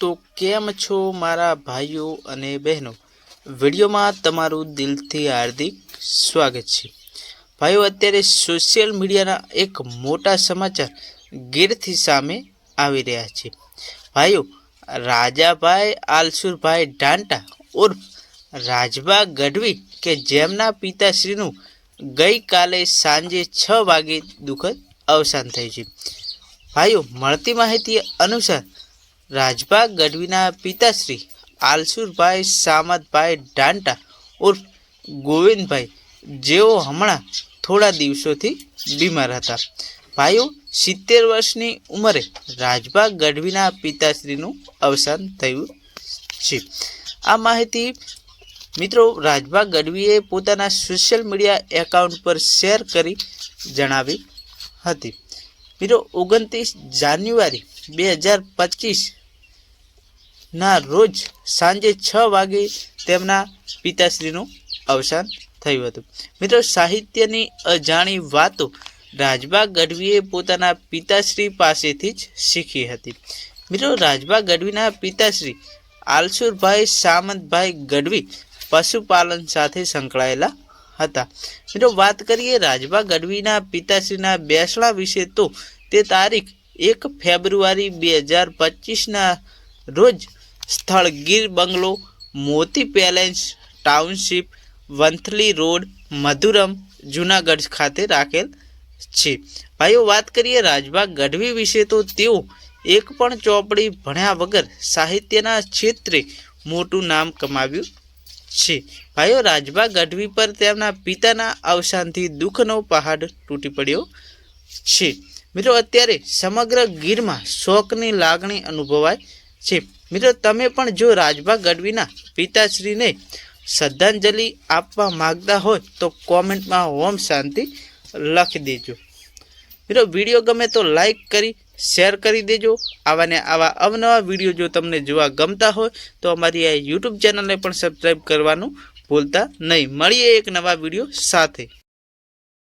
તો કેમ છો મારા ભાઈઓ અને બહેનો? વિડીયોમાં તમારું દિલથી હાર્દિક સ્વાગત છે. ભાઈઓ, અત્યારે સોશિયલ મીડિયાના એક મોટા સમાચાર ગીરથી સામે આવી રહ્યા છે. ભાઈઓ, રાજાભાઈ આલસુરભાઈ ડાંટા ઉર્ફ રાજભા ગઢવી કે જેમના પિતાશ્રીનું ગઈકાલે સાંજે છ વાગે દુઃખદ અવસાન થયું છે. ભાઈઓ, મળતી માહિતી અનુસાર રાજભા ગઢવીના પિતાશ્રી આલસુરભાઈ સામતભાઈ ડાંટા ઉર્ફ ગોવિંદભાઈ, જેઓ હમણાં થોડા દિવસોથી બીમાર હતા. ભાઈઓ, સિત્તેર વર્ષની ઉંમરે રાજભા ગઢવીના પિતાશ્રીનું અવસાન થયું છે. આ માહિતી મિત્રો રાજભા ગઢવીએ પોતાના સોશિયલ મીડિયા એકાઉન્ટ પર શેર કરી જણાવી હતી. મિત્રો, ઓગણત્રીસ જાન્યુઆરી બે હજાર પચીસ ના, રોજ સાંજે છ વાગે તેમના પિતાશ્રીનું અવસાન થયું હતું. મિત્રો, સાહિત્યની અજાણી વાતો રાજબા ગઢવીએ પોતાના પિતાશ્રી પાસેથી જ શીખી હતી. મિત્રો રાજબા ગઢવીના પિતાશ્રી આલસુરભાઈ સામંતભાઈ ગઢવી પશુપાલન સાથે સંકળાયેલા હતા. મિત્રો, વાત કરીએ રાજબા ગઢવીના પિતાશ્રીના બેસણા વિશે તો તે તારીખ એક ફેબ્રુઆરી બે હજાર પચીસના રોજ સ્થળ Gir bungalow, Moti palace township, Vanthali road, Madhuram, Junagadh ખાતે રાખેલ છે. ભાઈઓ, વાત કરીએ રાજભા ગઢવી વિશે, તો તેઓ એક પણ ચોપડી ભણ્યા વગર સાહિત્યના ક્ષેત્રે મોટું નામ કમાવ્યું છે. ભાઈઓ રાજભા ગઢવી પર તેમના પિતાના અવસાનથી દુઃખનો પહાડ તૂટી પડ્યો છે. મિત્રો, અત્યારે સમગ્ર ગીરમાં શોકની લાગણી અનુભવાય છે. મિત્રો, તમે પણ જો રાજભા ગઢવીના પિતાશ્રીને શ્રદ્ધાંજલિ આપવા માગતા હોય, તો કોમેન્ટમાં ઓમ શાંતિ લખી દેજો. મિત્રો, વીડિયો ગમે તો લાઈક કરી, શેર કરી દેજો. આવા ને આવા અવનવા વીડિયો જો તમને જોવા ગમતા હોય, તો અમારી આ યુટ્યુબ ચેનલને પણ સબસ્ક્રાઈબ કરવાનું ભૂલતા નહીં. મળીએ એક નવા વીડિયો સાથે.